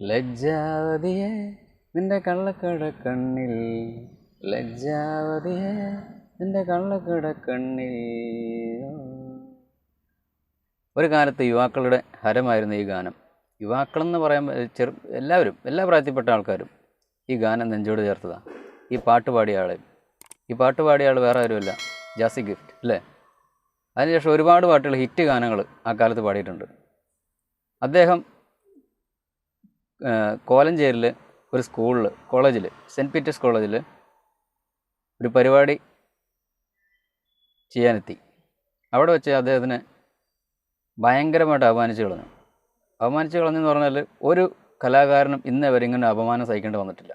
ലജ്ജാവതിയെ നിന്റെ കണ്ണിൽ. ലജ്ജാവതിയെ നിന്റെ കണ്ണിൽ. ഒരു കാലത്ത് യുവാക്കളുടെ ഹരമായിരുന്നു ഈ ഗാനം. യുവാക്കളെന്ന് പറയുമ്പോൾ ചെറു എല്ലാവരും എല്ലാ പ്രായത്തിൽപ്പെട്ട ആൾക്കാരും ഈ ഗാനം നെഞ്ചോട് ചേർത്തതാണ് ഈ പാട്ട് പാടിയ ആളെ. ഈ പാട്ട് പാടിയ ആൾ വേറെ ആരുമല്ല. ജാസി ഗിഫ്റ്റ് അല്ലേ? അതിനുശേഷം ഒരുപാട് പാട്ടുകൾ ഹിറ്റ് ഗാനങ്ങൾ ആ കാലത്ത് പാടിയിട്ടുണ്ട്. അദ്ദേഹം കോലഞ്ചേരിൽ ഒരു സ്കൂളിൽ കോളേജിൽ സെന്റ് പീറ്റേഴ്സ് കോളേജിൽ ഒരു പരിപാടി ചെയ്യാനെത്തി. അവിടെ വെച്ച് അദ്ദേഹത്തിന് ഭയങ്കരമായിട്ട് അപമാനിച്ചു കളഞ്ഞു. അപമാനിച്ച് കളഞ്ഞെന്ന് പറഞ്ഞാൽ ഒരു കലാകാരനും ഇന്നേ വരെ ഇങ്ങനെ അപമാനം സഹിക്കേണ്ടി വന്നിട്ടില്ല.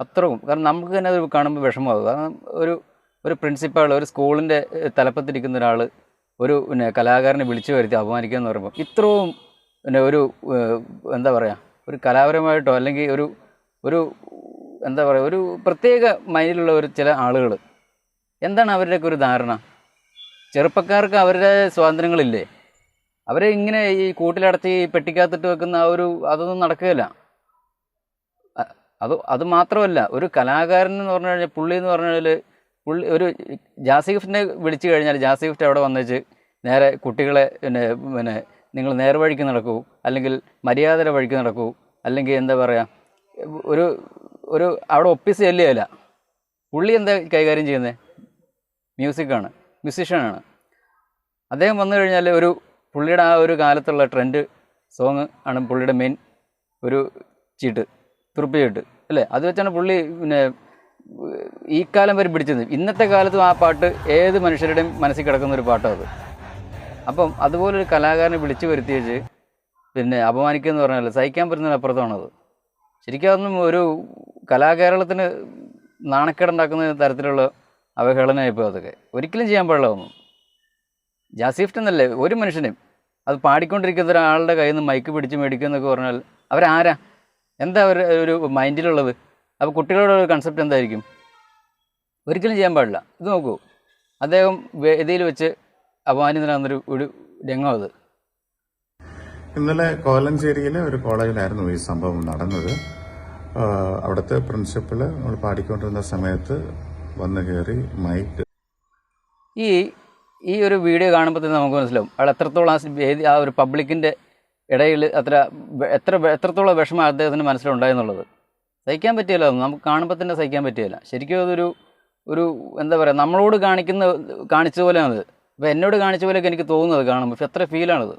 അത്രയും. കാരണം നമുക്ക് തന്നെ അത് കാണുമ്പോൾ വിഷമമാകും. കാരണം ഒരു ഒരു പ്രിൻസിപ്പാൾ ഒരു സ്കൂളിന്റെ തലപ്പത്തിരിക്കുന്ന ഒരാൾ ഒരു പിന്നെ കലാകാരനെ വിളിച്ചു വരുത്തി അപമാനിക്കുക എന്ന് പറയുമ്പോൾ ഇത്രയും പിന്നെ ഒരു എന്താ പറയുക ഒരു കലാപരമായിട്ടോ അല്ലെങ്കിൽ ഒരു ഒരു എന്താ പറയുക ഒരു പ്രത്യേക മൈൻഡിലുള്ള ഒരു ചില ആളുകൾ എന്താണ് അവരുടെയൊക്കെ ഒരു ധാരണ? ചെറുപ്പക്കാർക്ക് അവരുടെ സ്വാതന്ത്ര്യങ്ങളില്ലേ? അവരെ ഇങ്ങനെ ഈ കൂട്ടിലടച്ച് ഈ പെട്ടിക്കകത്തിട്ട് വെക്കുന്ന ആ ഒരു അതൊന്നും നടക്കുകയില്ല. അത് അത് മാത്രമല്ല ഒരു കലാകാരൻ എന്ന് പറഞ്ഞു കഴിഞ്ഞാൽ പുള്ളി എന്ന് പറഞ്ഞു കഴിഞ്ഞാൽ പുള്ളി ഒരു ജാസി ഗിഫ്റ്റിനെ വിളിച്ചു കഴിഞ്ഞാൽ ജാസി ഗിഫ്റ്റ് അവിടെ വന്നേച്ച് നേരെ കുട്ടികളെ പിന്നെ പിന്നെ നിങ്ങൾ നേർവഴിക്ക് നടക്കൂ അല്ലെങ്കിൽ മര്യാദയുടെ വഴിക്ക് നടക്കൂ അല്ലെങ്കിൽ എന്താ പറയുക ഒരു ഒരു അവിടെ ഒപ്പിസ് ചെല്ലുകയില്ല. പുള്ളി എന്താ കൈകാര്യം ചെയ്യുന്നത് മ്യൂസിക്കാണ് മ്യൂസിഷ്യനാണ്. അദ്ദേഹം വന്നു കഴിഞ്ഞാൽ ഒരു പുള്ളിയുടെ ആ ഒരു കാലത്തുള്ള ട്രെൻഡ് സോങ് ആണ് പുള്ളിയുടെ മെയിൻ ഒരു ചീട്ട് തുറുപ്പ് ചീട്ട് അല്ലേ? അത് വെച്ചാണ് പുള്ളി പിന്നെ ഈ കാലം വരെ പിടിച്ചത്. ഇന്നത്തെ കാലത്തും ആ പാട്ട് ഏത് മനുഷ്യരുടെയും മനസ്സിൽ കിടക്കുന്ന ഒരു പാട്ടാണ് അത്. അപ്പം അതുപോലൊരു കലാകാരനെ വിളിച്ചു വരുത്തി വെച്ച് പിന്നെ അപമാനിക്കുക എന്ന് പറഞ്ഞാൽ സഹിക്കാൻ പറ്റുന്നതിനപ്പുറത്താണത് ശരിക്കും അതൊന്നും ഒരു കലാകേരളത്തിന് നാണക്കേടുണ്ടാക്കുന്ന തരത്തിലുള്ള അവഹേളനമായിപ്പോൾ അതൊക്കെ. ഒരിക്കലും ചെയ്യാൻ പാടില്ല ഒന്നും ജാസിഫ്റ്റ് എന്നല്ലേ? ഒരു മനുഷ്യനും അത് പാടിക്കൊണ്ടിരിക്കുന്ന ഒരാളുടെ കയ്യിൽ നിന്ന് മൈക്ക് പിടിച്ച് മേടിക്കുക എന്നൊക്കെ പറഞ്ഞാൽ അവരാരാ? എന്താ അവർ ഒരു മൈൻഡിലുള്ളത്? അപ്പോൾ കുട്ടികളുടെ ഒരു കൺസെപ്റ്റ് എന്തായിരിക്കും? ഒരിക്കലും ചെയ്യാൻ പാടില്ല. ഇത് നോക്കൂ. അദ്ദേഹം വേദിയിൽ വെച്ച് അപമാനിതനാകുന്നൊരു ഒരു രംഗം അത്. ഇന്നലെ കോലഞ്ചേരിയിലെ ഒരു കോളേജിലായിരുന്നു ഈ സംഭവം നടന്നത്. അവിടുത്തെ പ്രിൻസിപ്പൾ നമ്മൾ പാടിക്കൊണ്ടിരുന്ന സമയത്ത് വന്നു കയറി മൈക്ക് ഈ ഈ ഒരു വീഡിയോ കാണുമ്പോൾ തന്നെ നമുക്ക് മനസ്സിലാവും. അയാൾ എത്രത്തോളം ആ ഒരു പബ്ലിക്കിന്റെ ഇടയിൽ അത്ര എത്ര എത്രത്തോളം വിഷമം അദ്ദേഹത്തിന്റെ മനസ്സിലുണ്ടായെന്നുള്ളത് സഹിക്കാൻ പറ്റിയല്ലോ. അതൊന്നും. നമുക്ക് കാണുമ്പോൾ തന്നെ സഹിക്കാൻ പറ്റിയല്ല. ശരിക്കും അതൊരു ഒരു എന്താ പറയുക നമ്മളോട് കാണിക്കുന്ന കാണിച്ച ഇപ്പോൾ എന്നോട് കാണിച്ച പോലെയൊക്കെ എനിക്ക് തോന്നുന്നത് കാണുമ്പോൾ എത്ര ഫീലാണത്